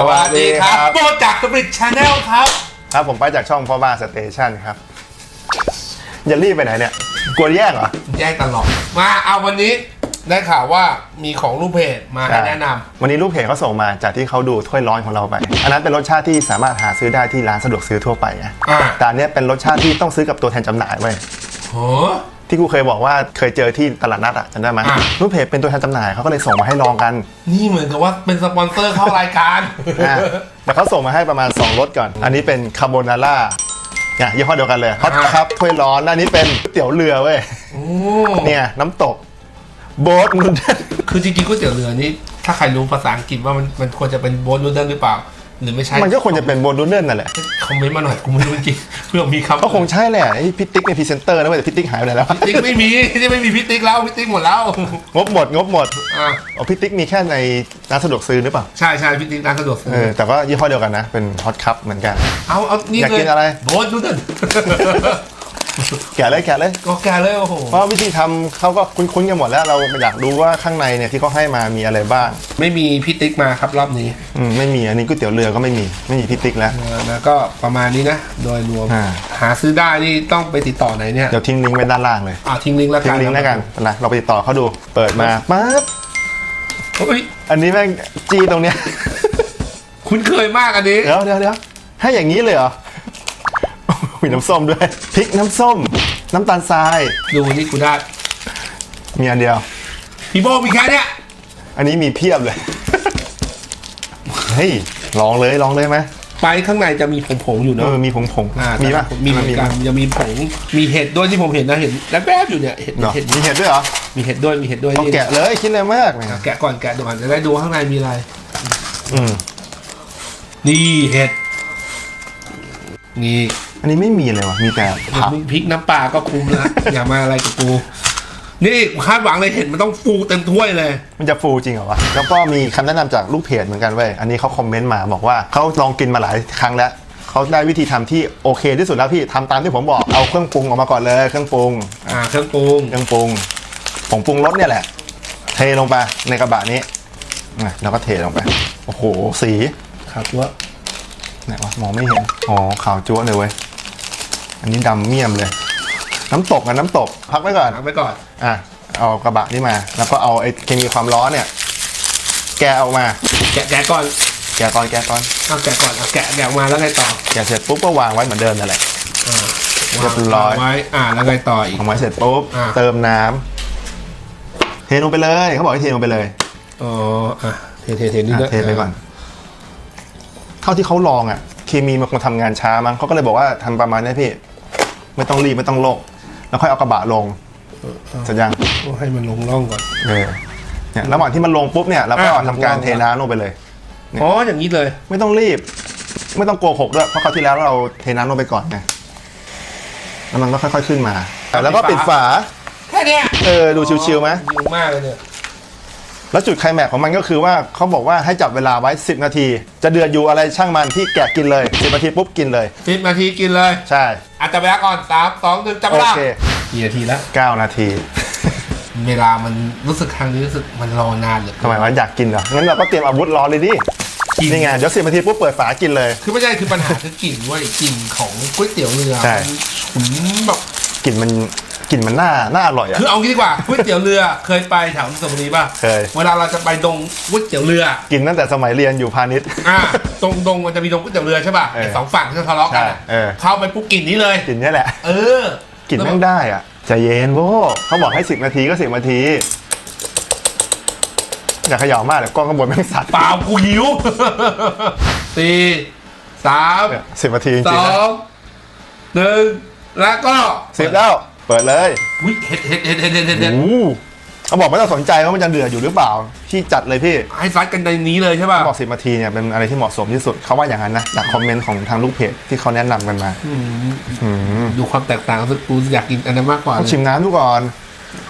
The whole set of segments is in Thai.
สวัสดีครับโปรจากสปริตชาแนลครับ ครับผมไปจากช่องพ่อบ้านสเตชันครับ อย่ารีบไปไหนเนี่ย กลัวแย่งเหรอ แย่งตลอด มาเอาวันนี้ได้ข่าวว่ามีของรูปเพจมาให้แนะนำวันนี้ลูกเพจเขาส่งมาจากที่เขาดูถ้วยร้อนของเราไป อันนั้นเป็นรสชาติที่สามารถหาซื้อได้ที่ร้านสะดวกซื้อทั่วไปไงอ่า แต่อันเนี้ยเป็นรสชาติที่ต้องซื้อกับตัวแทนจำหน่ายไว้ย โห ที่กูเคยบอกว่าเคยเจอที่ตลาดนัดอะจำได้ไหมอ่าลูกเพจเป็นตัวแทนจำหน่ายเขาก็เลยส่งมาให้ลองกัน นี่เหมือนกับว่าเป็นสปอนเซอร์เข้ารายการ อะแต่เขาส่งมาให้ประมาณ 2รสก่อน อันนี้เป็นคาโบนาร่าเนี่ยยี่ห้อเดียวกันเลยฮอตอ่า ครับถ้วยร้อนแล้วอันนี้เป็นก๋วยเตี๋ยวเรือเว้ย โอ้เนี่ยน้ำตก โบ๊ทนูเดนคือจริงๆก๋วยเตี๋ยวเรือนี่ถ้าใครรู้ภาษาอังกฤษว่ามันมันควรจะเป็นโบนนูเดิลหรือเปล่า หรือไม่ใช่มันก็ควรจะเป็นโบทนูเดนนั่นแหละคอมเมนต์มาหน่อยกูไม่รู้จริงเพื่อมีคำก็คงใช่แหละไอ้พิติกในพรีเซนเตอร์นะเว้ยแต่พิติกหายไปไหนแล้วพิติ๊กไม่มีที่ไม่มีพิติ๊กแล้วพิติ๊กหมดแล้วงบหมดงบหมดอะอ๋อพิติกมีแค่ในร้านสะดวกซื้อหรือเปล่าใช่ใช่พิติ๊กร้านสะดวกซื้อเออแต่ก็ยี่ห้อเดียวกันนะเป็นฮอตคัพเหมือนกันเอาเอานี่อยากเลยกินอะไรโบนนูเดิล แกะเลยแกะเลยก็แกเลยโอ้โหเพราะวิธีทำเขาก็คุ้นๆกันหมดแล้วเราอยากรู้ว่าข้างในเนี่ยที่เขาให้มามีอะไรบ้างไม่มีพิติ๊กมาครับรอบนี้อืมไม่มีอันนี้ก๋วยเตี๋ยวเรือก็ไม่มีไม่มีพิติกแล้ว เออแล้วก็ประมาณนี้นะ โดยรวม อ่า หาซื้อได้นี่ต้องไปติดต่อไหนเนี่ยเดี๋ยวทิ้งลิงก์ไว้ด้านล่างเลยอ่าทิ้งลิงก์แล้วทิ้กังนลิงก์แล้วกันนะเราไปติดต่อเขาดูเปิดมาปั๊บเฮ้ยอันนี้แม่งจีตรงเนี้ย คุ้นเคยมากอันนี้ เดี๋ยวเดี๋ยวเดี๋ยวให้อย่างนี้เลยเหรอ มีน้ำส้มด้วยพริกน้ำส้ม น้ำตาลทราย ดูนี่กูได้มีอันเดียว พี่โบมีแค่เนี้ยอันนี้มีเพียบเลย เฮ้ย ลองเลยลองเลยไหมไปข้างในจะมีผงๆอยู่เอเนาะอมีผงผงอ่ามีป่ะมีเหมือนกันจะมีผงมีเห็ดด้วยที่ผมเห็นนะเห็นแวบๆอยู่เนี่ยเห็ดเนาะเห็ดมีเห็ดด้วยเหรอมีเห็ดด้วยมีเห็ดด้วยต้องนี่แกะเลยคิดอะไรมากเนี่ยอะแกะก่อนแกะก่อนจะได้ดูข้างในมีอะไร อืมนี่เห็ด นี่ อันนี้ไม่มีเลยว่ะ มีแต่ผักพริกน้ำปลาก็คุ้มละ อย่ามาอะไรกับกู นี่คาดหวังเลยเห็ดมันต้องฟูเต็มถ้วยเลย มันจะฟูจริงเหรอวะ แล้วก็มีคำแนะนำจากลูกเพจเหมือนกันเว้ย อันนี้เขาคอมเมนต์มาบอกว่าเขาลองกินมาหลายครั้งแล้ว เขาได้วิธีทำที่โอเคที่สุดแล้วพี่ทำตามที่ผมบอก เอาเครื่องปรุงออกมาก่อนเลย เครื่องปรุง อ่าเครื่องปรุง เครื่องปรุงผงปรุงรสเนี่ยแหละ เทลงไปในกระบะนี้นะแล้วก็เทลงไป โอ้โห สี ครับว่าไหนวะมองไม่เห็น อ๋อขาวจั๊วะเลยเว้ย อันนี้ดำเมี่ยมเลย น้ำตกอะน้ำตก พักไว้ก่อนล้างไปก่อน อะ เอากระบะนี่มา แล้วก็เอาไอ้เคมีความร้อนเนี่ย แกะออกมา แกะแกะก่อน แกะก่อน แกะก่อน เอาแกะก่อน เอาแกะแกะออกมาแล้วไงต่อ แกะเสร็จปุ๊บก็วางไว้เหมือนเดิมนั่นแหละ อ่าเรียบร้อย วางไว้ อ่า แล้วไงต่ออีกวางไว้เสร็จปุ๊บ อะ เติมน้ำ เทลงไปเลย เขาบอกให้เทลงไปเลยอ๋อ อะ เทเทเทนี่อะด้วยเทไปก่อน เท่าที่เขาลองอะ เคมีมันคงทำงานช้ามั้งเขาก็เลยบอกว่าทำประมาณนี้พี่ ไม่ต้องรีบไม่ต้องโลก แล้วค่อยเอากระบะลงเสร็จยังเอาให้มันลงร่องก่อนเออเนี่ยระหว่างที่มันลงปุ๊บเนี่ยเราก็อะทำการลงเทน้ำลงไปเลยอ๋ออย่างนี้เลย ไม่ต้องรีบ ไม่ต้องโกหกด้วยเพราะคราวที่แล้วเราเทน้ำลงไปก่อนไงแล้วมันก็ค่อย ๆขึ้นมา แล้วก็ปิดฝาแค่เนี้ยเออดูชิวๆไหมชิวมากเลยเนี่ย แล้วจุดไคลแม็กซ์ของมันก็คือว่าเขาบอกว่าให้จับเวลาไว้ 10 นาที จะเดือดอยู่อะไรช่างมันที่แกะกินเลย 10 นาทีปุ๊บกินเลย สิบนาทีกินเลยใช่อาจจะเวลาก่อนสามสองหนึ่งจับเวโอลาเคกี่นาทีแล้ว9นาทีเวลามันรู้สึกครั้งนี้รู้สึกมันรอนานเหลยทำไมวะอยากกินเหรองั้นเราก็เตรียมอาวุธรอเลยดิกินนี่ไงเดี๋ยวสิบนาทีปุ๊บเปิดฝากินเลย คือไม่ใช่คือปัญหาคือกลิ่นเว้ยกลิ่นของก๋วยเตี๋ยวเรือใช่ มันฉุนแบบกลิ่นมัน กลิ่นมันน่าน่าอร่อยอะ คือเอางี้ดีกว่าก๋วยเตี๋ยวเรือเคยไปแถวสมุทรีป่ะเคย เวลาเราจะไปดงก๋วยเตี๋ยวเรือ กินตั้งแต่สมัยเรียนอยู่พาณิชย์ อ่าตรงดงมันจะมีดงก๋วยเตี๋ยวเรือใช่ป่ะเออไอ้สองฝั่งที่ทะเลาะกันอะใช่เออ เข้าไปปุ๊บกลิ่นนี้เลย กลิ่นเนี้ยแหละ เออ กลิ่นแม่งได้อะใจเย็นโว้เขาบอกให้10นาทีก็10นาที อย่าเขย่ามากเดี๋ยวกล้องข้างบนแม่งสั่นเปล่ากูหิว สี่สามเนี่ยสิบนาทีจสริงๆอนะงหนึ่งแล้วก็ สิบแล้ว เปิดเลยอุ้ยเห็ดเห็ดเห็ดเห็ดเห็ดเห็ดเห็ดโอ้โหเขาบอกไม่ต้องสนใจว่ามันจะเดือดอยู่หรือเปล่า พี่จัดเลยพี่ให้ซัดกันในนี้เลยใช่ป่ะบอกสิบนาทีเนี่ยเป็นอะไรที่เหมาะสมที่สุดเขาว่าอย่างนั้นนะจากคอมเมนต์ของทางลูกเพจที่เขาแนะนำกันมาอืมดูความแตกต่างรู้สึกกูอยากกินอันนั้นมากกว่าต้องชิมน้ำดูก่อน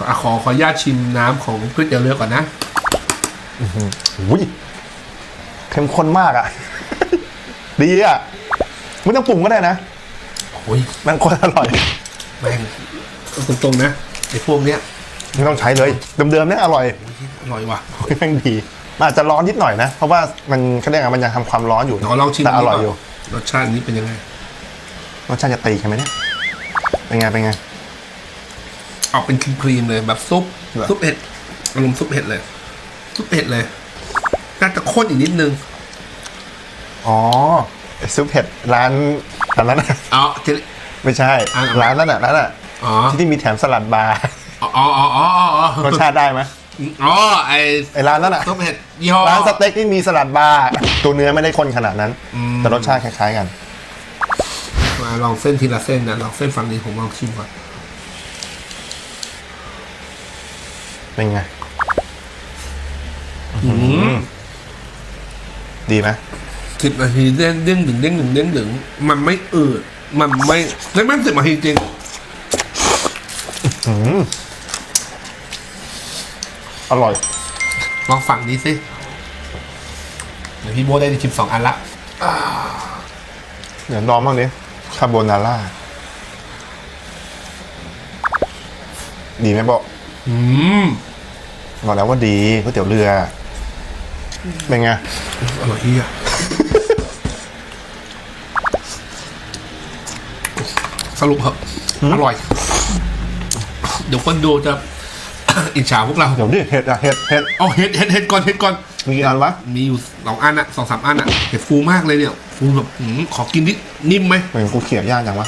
อะขอขออนุญาตชิมน้ำของก๋วยเตี๋ยวเรือก่อนนะอุ้ยเข้มข้นมากอะ ดีอะไม่ต้องปรุงก็ได้นะโอ้ยมันคนอร่อย แม่งเอาตรงๆนะไอ้พวกเนี้ยไม่ต้องใช้เลยเดิมๆเนี่ยอร่อยอร่อยว่ะแม่งดีมันอาจจะร้อนนิดหน่อยนะ เพราะว่ามันเขาเรียกไงมันยังทำความร้อนอยู่เดี๋ยวลองชิมแต่อร่อยอยู่ รสชาตินี้เป็นยังไง รสชาติจะตีกันไหมเนี่ยเป็นไงเป็นไงออกเป็นครีมๆเลยแบบซุปเหรอซุปเห็ดอารมณ์ซุปเห็ดเลย ซุปเห็ดเลยน่าจะข้นอีกนิดนึงอ๋อไอ้ซุปเผ็ดร้านร้านนั้นน่ะอ๋อเจล ไม่ใช่ อ่าร้านนั้นน่ะร้านน่ะอ๋อ ที่ที่มีแถมสลัดบาร์ อ๋ออ๋ออ๋ออ๋ออ๋อรสชาติได้ไหมอ๋อไอไอ้ร้านนั้นน่ะซุปเห็ดยี่ห้อ ร้านสเต็กที่มีสลัดบาร์ตัวเนื้อไม่ได้ข้นขนาดนั้น อืม แต่รสชาติคล้ายๆกัน มาลองเส้นทีละเส้นนะลองเส้นฝั่งนี้ผมลองชิมก่อนเป็นไงอืมดีไหมสิบนาทีเด้งเด้งดึงเด้งดึงเด้งดึงมันไม่อืด มันไม่ไม่ไม่สิบนาทีจริงอืมอร่อย ลองฝั่งนี้สิ เดี๋ยวพี่โบได้ชิมสองอันละ เดี๋ยวลองบ้างดิคาโบนาร่า ดีไหมบอกอืมบอกแล้วว่าดีก๋วยเตี๋ยวเรือ เป็นไง อร่อยที่อะ สรุปเหอะอร่อย เดี๋ยวคนดูจะ อิจฉาพวกเราเดี๋ยวดิเห็ดอะเห็ดเห็ดเอาเห็ดเห็ดเห็ดก่อนเห็ดก่อน มีกี่อันวะมีอยู่สองอันอะสองสามอันอะเห็ดฟูมากเลยเนี่ย ฟูแบบอืมขอกินนิดนิ่มไหมเหมือนกูเขี่ยยากจังวะ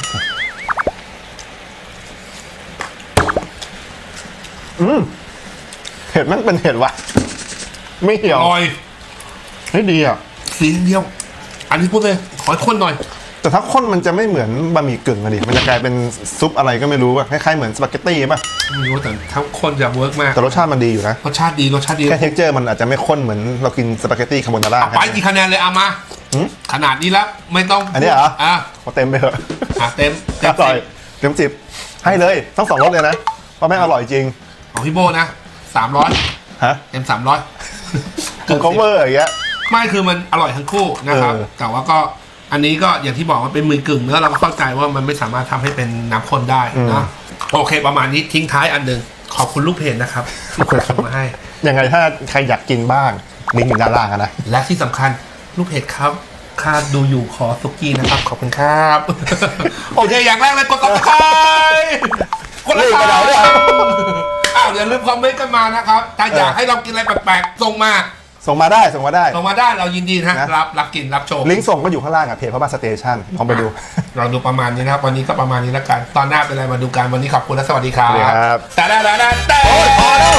อืมเห็ดมันเป็นเห็ดวะไม่เหี่ยวอร่อย เฮ้ยดีอะสีเดียว อันนี้พูดเลย ขอให้ข้นหน่อย แต่ถ้าข้นมันจะไม่เหมือนบะหมี่กึ่งอะดิ มันจะกลายเป็นซุปอะไรก็ไม่รู้อะคล้ายๆเหมือนสปาเกตตี้ป่ะ ไม่รู้แต่ทั้งข้นจะเวิร์กมาก แต่รสชาติมันดีอยู่นะ รสชาติดีรสชาติดีแค่เท็กเจอร์มันอาจจะไม่ข้นเหมือนเรากินสปาเกตตี้คาโบนาร่าเอาไปกี่คะแนนเลยเอามา หืมขนาดนี้แล้วไม่ต้องอันนี้เหรอ อะเอาเต็มไปเถอะอะเต็มเต็อมร่อยสิบเต็มสิบให้เลยทั้งสองรสเลยนะเพราะแม่งอร่อยจริงของพี่โบนะสามร้อยฮะเต็มสามร้อยคือ cover อย่างเงี้ย ไม่คือมันอร่อยทั้งคู่นะครับ เออ แต่ว่าก็ อันนี้ก็อย่างที่บอกว่าเป็นมือกึ่งเนื้อะเราก็เข้าใจว่ามันไม่สามารถทำให้เป็นน้ำข้นได้นะโอเค ประมาณนี้ทิ้งท้ายอันหนึ่งขอบคุณลูกเพจนะครับที่ส่งมาให้ ยังไงถ้าใครอยากกินบ้างลิงก์อยู่ด้านล่างอะนะ และที่สำคัญลูกเพจครับค่าดูอยู่ขอสุกี้นะครับ ขอบคุณครับ โอเค อย่างแรกเลยกดติดตามกดไลค์รีบไปไหนเนี่ย อ้าวอย่าลืมคอมเมนต์กันมานะครับ ถ้าอยากให้เรากินอะไรแปลกๆส่งมา ส่งมาได้ส่งมาได้ ส่งมาได้เรายินดีนะนะ รับรับกินรับชมลิงก์ส่งก็อยู่ข้างล่างอะเพจพระบาทสเตชันลองไปดู เราดูประมาณนี้นะครับ วันนี้ก็ประมาณนี้แล้วกัน ตอนหน้าเป็นอะไรมาดูกันวันนี้ขอบคุณและสวัสดีครับสวัสดีครับ แต่แต่แต่แต่โอ้ยพอแล้ว